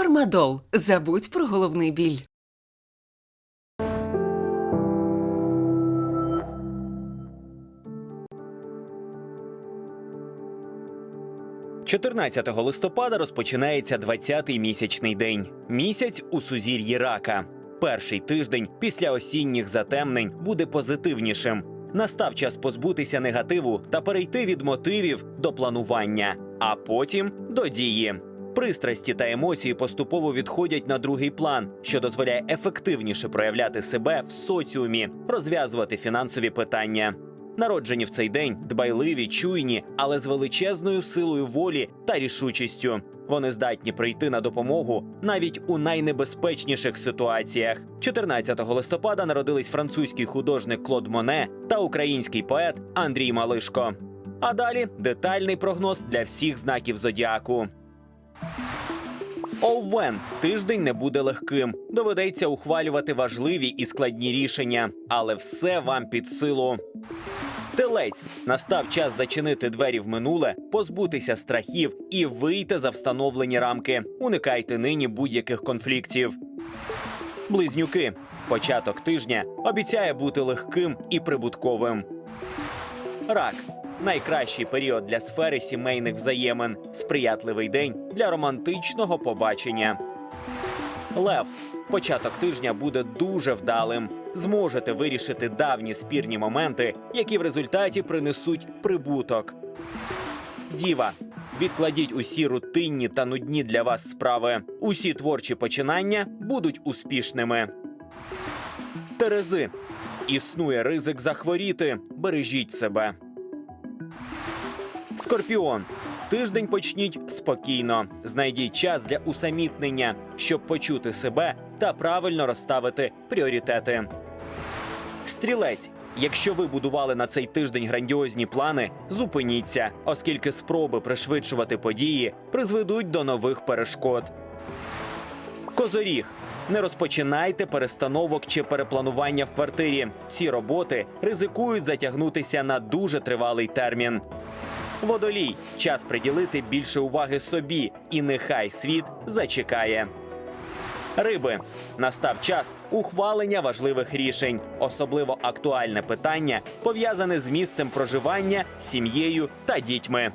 Фармадол. Забудь про головний біль. – 14 листопада розпочинається 20-й місячний день. Місяць у сузір'ї рака. Перший тиждень після осінніх затемнень буде позитивнішим. Настав час позбутися негативу та перейти від мотивів до планування, а потім до дії. Пристрасті та емоції поступово відходять на другий план, що дозволяє ефективніше проявляти себе в соціумі, розв'язувати фінансові питання. Народжені в цей день дбайливі, чуйні, але з величезною силою волі та рішучістю. Вони здатні прийти на допомогу навіть у найнебезпечніших ситуаціях. 14 листопада народились французький художник Клод Моне та український поет Андрій Малишко. А далі детальний прогноз для всіх знаків зодіаку. Овен тиждень не буде легким. Доведеться ухвалювати важливі і складні рішення, але все вам під силу. Телець настав час зачинити двері в минуле, позбутися страхів і вийти за встановлені рамки. Уникайте нині будь-яких конфліктів. Близнюки. Початок тижня обіцяє бути легким і прибутковим. Рак найкращий період для сфери сімейних взаємин, сприятливий день для романтичного побачення. Лев початок тижня буде дуже вдалим. Зможете вирішити давні спірні моменти, які в результаті принесуть прибуток. Діва. Відкладіть усі рутинні та нудні для вас справи. Усі творчі починання будуть успішними. Терези. Існує ризик захворіти. Бережіть себе. Скорпіон. Тиждень почніть спокійно. Знайдіть час для усамітнення, щоб почути себе та правильно розставити пріоритети. Стрілець. Якщо ви будували на цей тиждень грандіозні плани, зупиніться, оскільки спроби пришвидшувати події призведуть до нових перешкод. Козоріг. Не розпочинайте перестановок чи перепланування в квартирі. Ці роботи ризикують затягнутися на дуже тривалий термін. Водолій час приділити більше уваги собі, і нехай світ зачекає. Риби настав час ухвалення важливих рішень. Особливо актуальне питання пов'язане з місцем проживання, сім'єю та дітьми.